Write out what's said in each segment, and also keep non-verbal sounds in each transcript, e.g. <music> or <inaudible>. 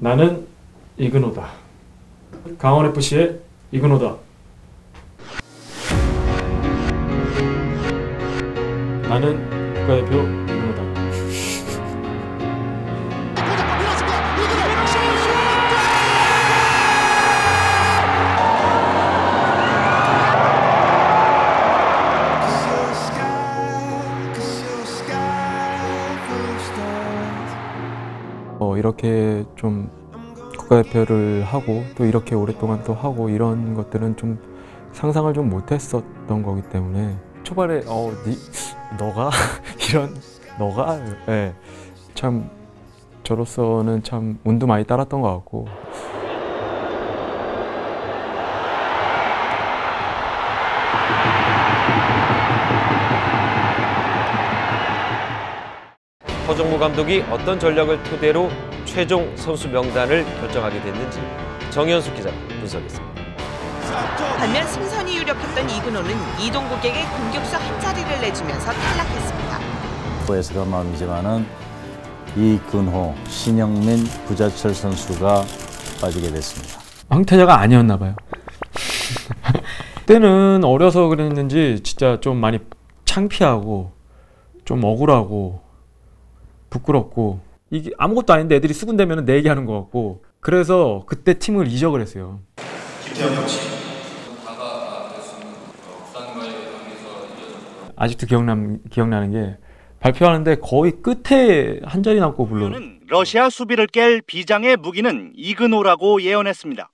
나는 이근호다. 강원FC의 이근호다. 나는 국가대표 어, 이렇게 좀 국가대표를 하고 또 이렇게 오랫동안 또 하고 이런 것들은 좀 상상을 좀 못했었던 거기 때문에. 초반에 어, 니, 너가? <laughs> 이런 너가? 예, 참 저로서는 참 운도 많이 따랐던 것 같고 허정무 감독이 어떤 전략을 토대로 최종 선수 명단을 결정하게 됐는지 정현숙 기자 분석했습니다. 반면 승선이 유력했던 이근호는 이동국에게 공격수 한 자리를 내주면서 탈락했습니다. 에서가 마음이지만은 이근호, 신영민, 구자철 선수가 빠지게 됐습니다. 황태자가 아니었나 봐요. <laughs> 때는 어려서 그랬는지 진짜 좀 많이 창피하고 좀 억울하고 부끄럽고 이게 아무것도 아닌데 애들이 수군대면 내 얘기하는 것 같고 그래서 그때 팀을 이적을 했어요. 아직도 기억남 기억나는 게 발표하는데 거의 끝에 한 자리 남고 불러. 는 러시아 수비를 깰 비장의 무기는 이근호라고 예언했습니다.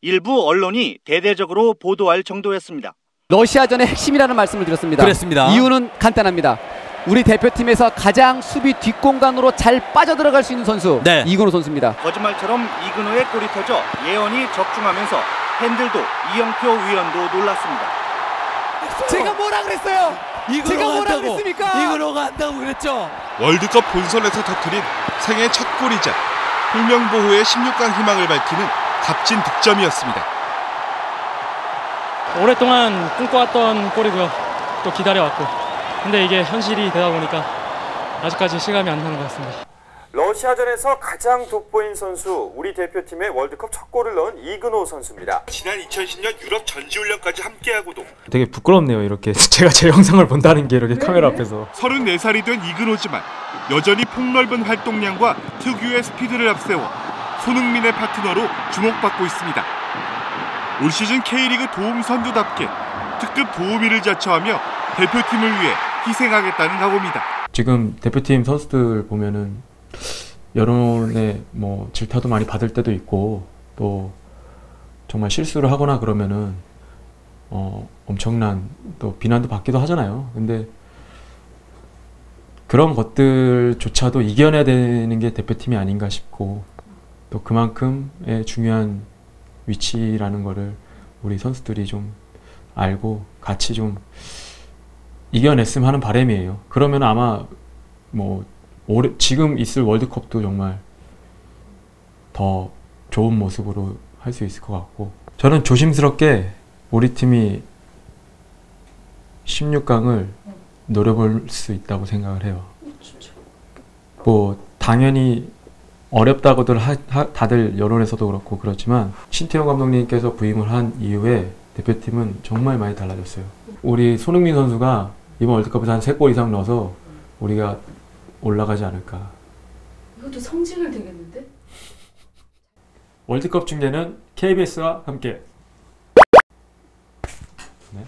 일부 언론이 대대적으로 보도할 정도였습니다. 러시아전의 핵심이라는 말씀을 드렸습니다. 그렇습니다. 이유는 간단합니다. 우리 대표팀에서 가장 수비 뒷공간으로 잘 빠져들어갈 수 있는 선수 네. 이근호 선수입니다. 거짓말처럼 이근호의 골이 터져 예언이 적중하면서 팬들도 이영표 위원도 놀랐습니다. 제가 뭐라 그랬어요? 이근호가 제가 뭐라 한다고. 그랬습니까? 이근호가 한다고 그랬죠. 월드컵 본선에서 터뜨린 생애 첫 골이자 불명보호의 16강 희망을 밝히는 값진 득점이었습니다. 오랫동안 꿈꿔왔던 골이고요. 또 기다려왔고. 근데 이게 현실이 되다 보니까 아직까지 실감이 안 나는 것 같습니다. 러시아전에서 가장 돋보인 선수 우리 대표팀의 월드컵 첫 골을 넣은 이근호 선수입니다. 지난 2010년 유럽 전지훈련까지 함께하고도 되게 부끄럽네요. 이렇게 <laughs> 제가 제 영상을 본다는 게 이렇게 카메라 앞에서. 34살이 된 이근호지만 여전히 폭넓은 활동량과 특유의 스피드를 앞세워 손흥민의 파트너로 주목받고 있습니다. 올 시즌 K리그 도움 선두답게 특급 도우미를 자처하며 대표팀을 위해 희생하겠다는 각오입니다. 지금 대표팀 선수들 보면은 여론의 뭐 질타도 많이 받을 때도 있고 또 정말 실수를 하거나 그러면은 어 엄청난 또 비난도 받기도 하잖아요. 근데 그런 것들조차도 이겨내야 되는 게 대표팀이 아닌가 싶고 또 그만큼의 중요한 위치라는 거를 우리 선수들이 좀 알고 같이 좀 이겨냈으면 하는 바람이에요. 그러면 아마 뭐 올해 지금 있을 월드컵도 정말 더 좋은 모습으로 할 수 있을 것 같고 저는 조심스럽게 우리 팀이 16강을 노려볼 수 있다고 생각을 해요. 뭐 당연히 어렵다고들 하, 하- 다들 여론에서도 그렇고 그렇지만 신태용 감독님께서 부임을 한 이후에 대표팀은 정말 많이 달라졌어요. 우리 손흥민 선수가 이번 월드컵에서 한 3골 이상 넣어서 우리가 올라가지 않을까. 이것도 성징을 되겠는데? 월드컵 중계는 KBS와 함께. 네.